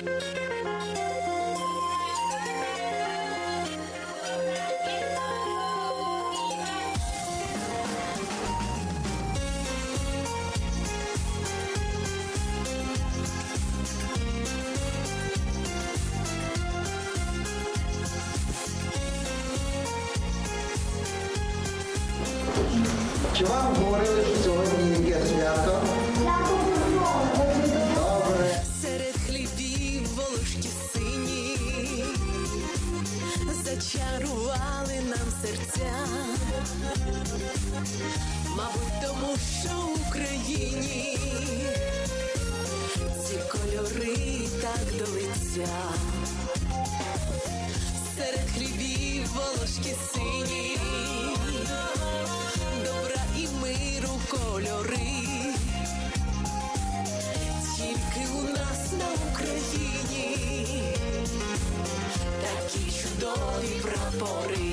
Música di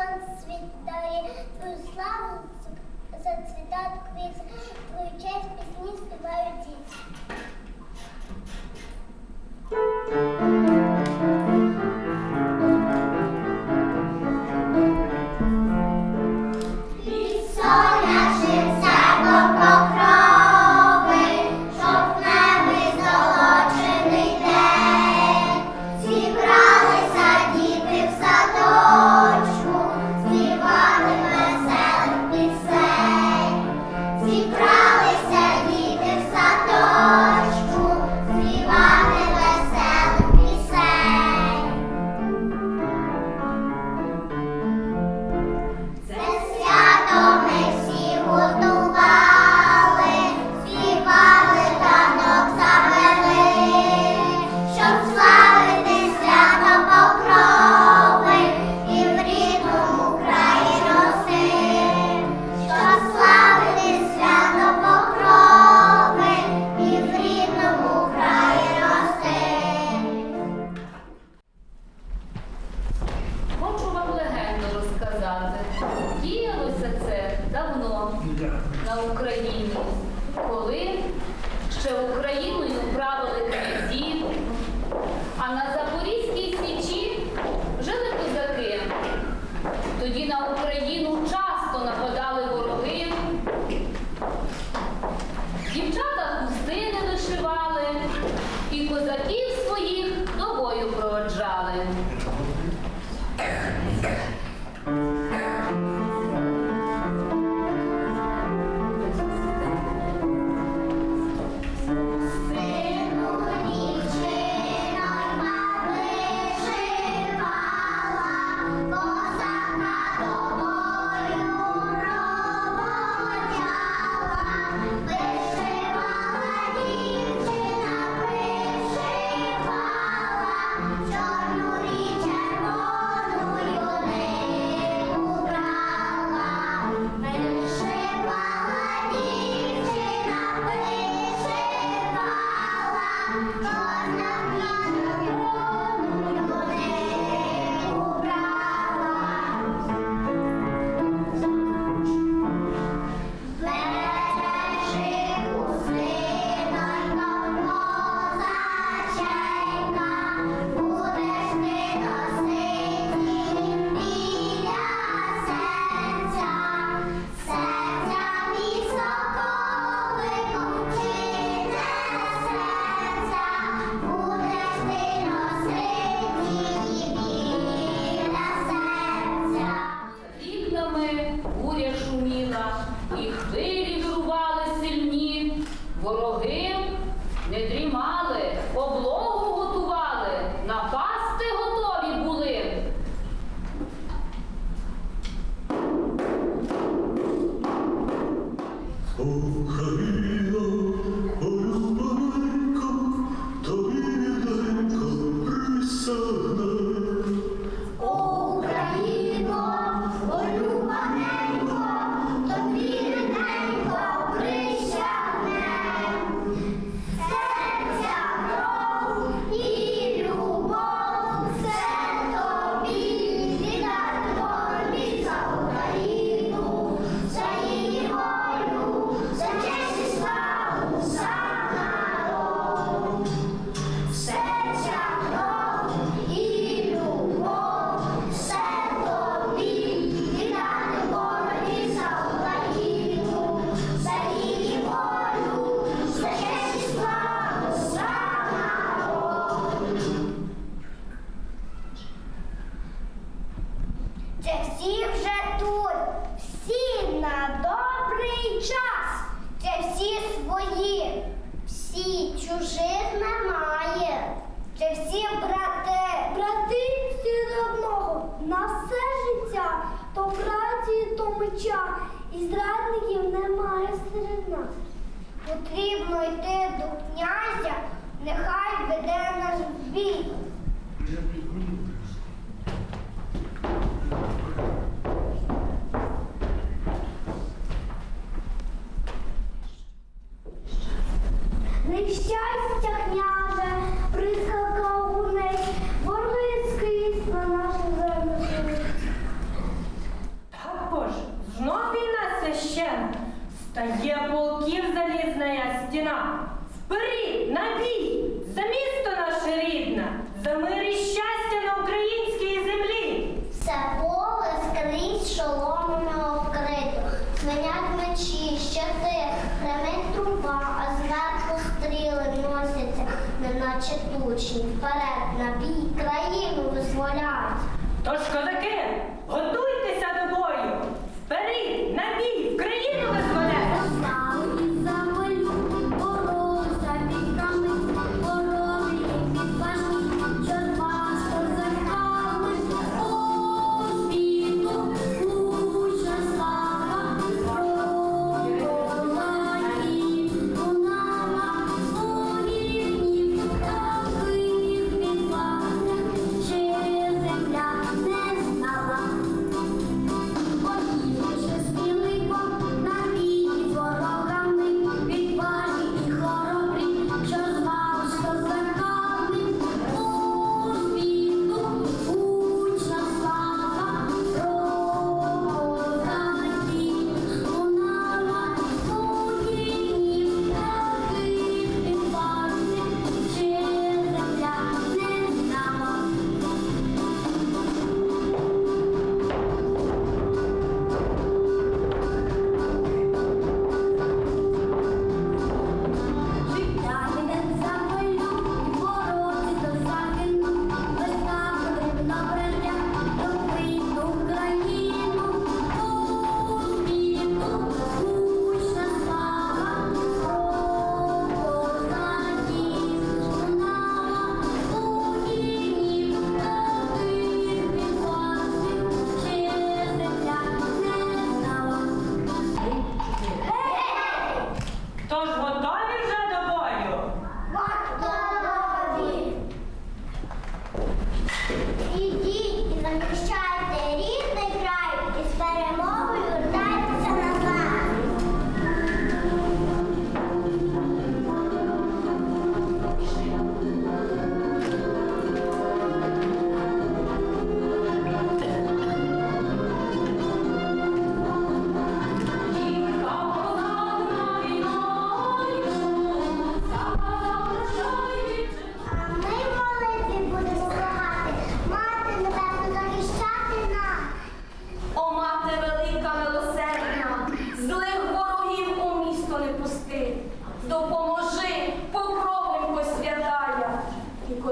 Сонце світає, твою славу зацвітають квіти, твою честь пісні співають діти. Ooh. ключа, і зрадників немає серед нас. Потрібно йти до князя, нехай веде нас в бій. Бери, напій, за місто наше рідне, за мир і щастя на українській землі. Все поле скрізь шоломно вкрито, Звенять мечі, щити, хремить труба, а зверху стріли носяться, неначе тучі. Вперед, на бій, країну визволять. Тож коли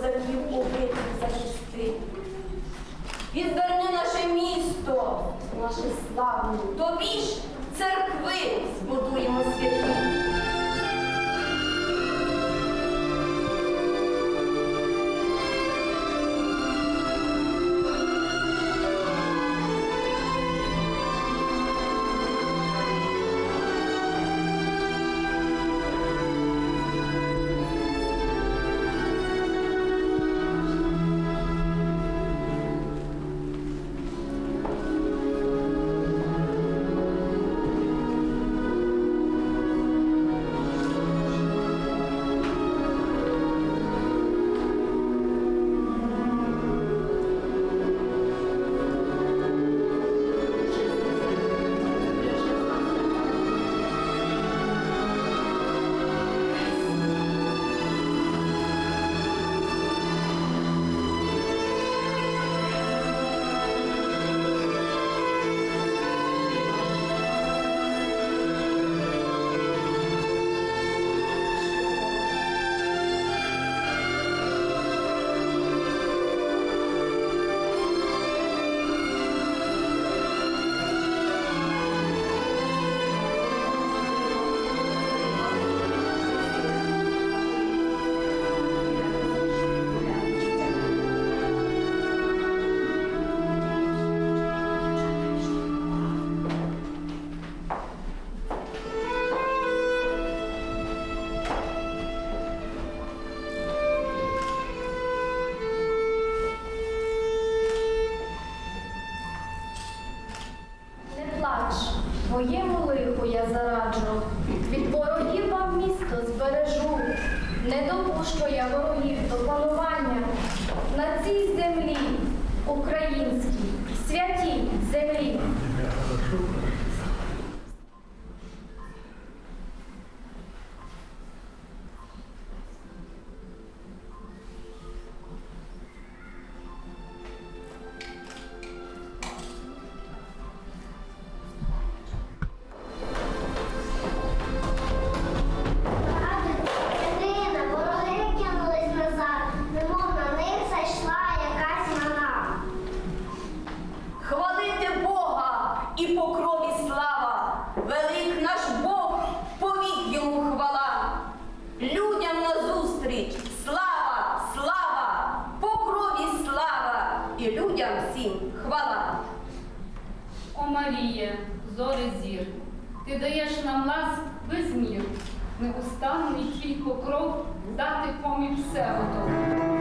козаків убитих за. Відверни наше місто, наше славне, тобі ж церкви збудуємо святі. Твоєму лиху я зараджу, від ворогів вам місто збережу. Не допущу я ворогів до панування на цій землі, українській, святій землі. І людям всім хвала. О Марія, зоре зір, ти даєш нам ласк без мір. Неустанний твій покров дати поміч все готов.